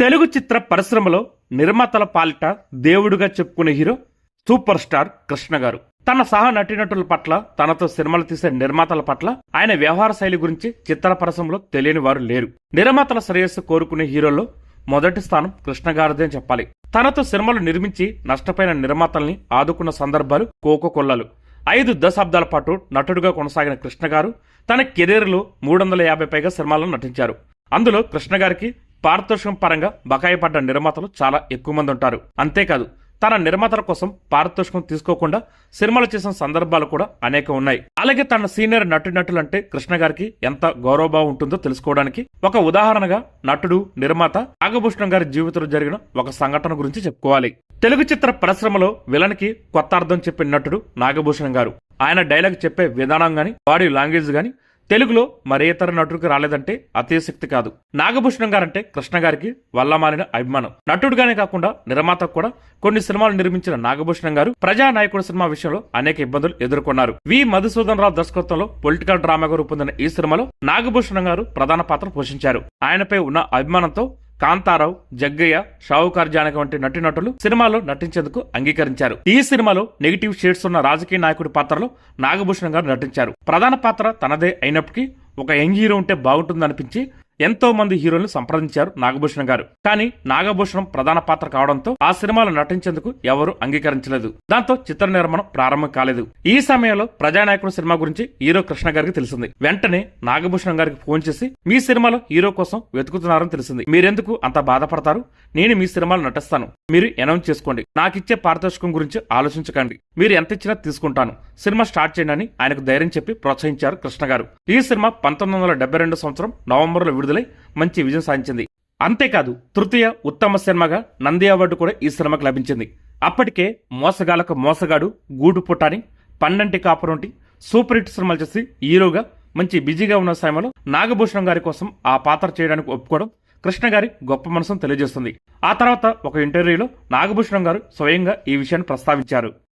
తెలుగు చిత్ర పరిశ్రమలో నిర్మాతల పాలిట దేవుడుగా చెప్పుకునే హీరో సూపర్ స్టార్ కృష్ణ గారు. తన సహ నటీనటుల పట్ల తనతో సినిమాలు తీసే నిర్మాతల పట్ల ఆయన వ్యవహార శైలి గురించి చిత్ర పరిశ్రమలో తెలియని వారు లేరు. నిర్మాతల శ్రేయస్సు కోరుకునే హీరోల్లో మొదటి స్థానం కృష్ణ గారిదే అని చెప్పాలి. తనతో సినిమాలు నిర్మించి నష్టపోయిన నిర్మాతల్ని ఆదుకున్న సందర్భాలు కోకొకొల్లలు ఐదు దశాబ్దాల పాటు నటుడుగా కొనసాగిన కృష్ణ గారు తన కెరీర్లో మూడు వందల యాభై పైగా సినిమాలను నటించారు. అందులో కృష్ణ గారికి పారితోషికం పరంగా బకాయి పడ్డ నిర్మాతలు చాలా ఎక్కువ మంది ఉంటారు. అంతేకాదు తన నిర్మాతల కోసం పారితోషికం తీసుకోకుండా సినిమాలు చేసిన సందర్భాలు కూడా అనేక ఉన్నాయి. అలాగే తన సీనియర్ నటునటులు అంటే కృష్ణ గారికి ఎంత గౌరవభావం ఉంటుందో తెలుసుకోవడానికి ఒక ఉదాహరణగా నటుడు నిర్మాత నాగభూషణం గారి జీవితంలో జరిగిన ఒక సంఘటన గురించి చెప్పుకోవాలి. తెలుగు చిత్ర పరిశ్రమలో విలన్కి కొత్త అర్థం చెప్పిన నటుడు నాగభూషణం గారు. ఆయన డైలాగ్ చెప్పే విధానం గాని బాడీ లాంగ్వేజ్ గాని తెలుగులో మరే ఇతర నటుడికి రాలేదంటే అతిశక్తి కాదు. నాగభూషణం గారంటే కృష్ణ గారికి వల్లమాలిన అభిమానం. నటుడుగానే కాకుండా నిర్మాత కూడా కొన్ని సినిమాలు నిర్మించిన నాగభూషణం గారు ప్రజానాయకుడు సినిమా విషయంలో అనేక ఇబ్బందులు ఎదుర్కొన్నారు. వి. మధుసూదన్ రావు దర్శకత్వంలో పొలిటికల్ డ్రామాగా రూపొందిన ఈ సినిమాలో నాగభూషణం గారు ప్రధాన పాత్ర పోషించారు. ఆయనపై ఉన్న అభిమానంతో కాంతారావు జగ్గయ్య షావుకార్ జానక వంటి నటీనటులు సినిమాలో నటించేందుకు అంగీకరించారు. ఈ సినిమాలో నెగిటివ్ షేడ్స్ ఉన్న రాజకీయ నాయకుడి పాత్రలో నాగభూషణ్ గారు నటించారు. ప్రధాన పాత్ర తనదే అయినప్పటికీ ఒక యంగ్ హీరో ఉంటే బాగుంటుందనిపించి ఎంతో మంది హీరోలను సంప్రదించారు నాగభూషణ్ గారు. కానీ నాగభూషణం ప్రధాన పాత్ర కావడంతో ఆ సినిమాలో నటించేందుకు ఎవరూ అంగీకరించలేదు. దాంతో చిత్ర నిర్మాణం ప్రారంభం కాలేదు. ఈ సమయంలో ప్రజానాయకుడు సినిమా గురించి హీరో కృష్ణ గారికి తెలిసింది. వెంటనే నాగభూషణం గారికి ఫోన్ చేసి మీ సినిమాలో హీరో కోసం వెతుకుతున్నారని తెలిసింది. మీరెందుకు అంత బాధపడతారు? నేను మీ సినిమాలో నటిస్తాను. మీరు అనౌన్స్ చేసుకోండి. నాకిచ్చే పారితోషికం గురించి ఆలోచించకండి. మీరు ఎంత ఇచ్చినా తీసుకుంటాను. సినిమా స్టార్ట్ చేయండి అని ఆయనకు ధైర్యం చెప్పి ప్రోత్సహించారు కృష్ణ గారు. ఈ సినిమా పంతొమ్మిది వందల డెబ్బై రెండు సంవత్సరం నవంబర్లో విడుదలై మంచి విజయం సాధించింది. అంతేకాదు తృతీయ ఉత్తమ సినిమాగా నంది అవార్డు కూడా ఈ సినిమాకు లభించింది. అప్పటికే మోసగాలకు మోసగాడు గూడు పుట్టాని పన్నంటి కాపురంటి సూపర్ హిట్ సినిమాలు చేసి హీరోగా మంచి బిజీగా ఉన్న సమయంలో నాగభూషణం గారి కోసం ఆ పాత్ర చేయడానికి ఒప్పుకోవడం కృష్ణ గారి గొప్ప మనసును తెలియజేస్తుంది. ఆ తర్వాత ఒక ఇంటర్వ్యూలో నాగభూషణం గారు స్వయంగా ఈ విషయాన్ని ప్రస్తావించారు.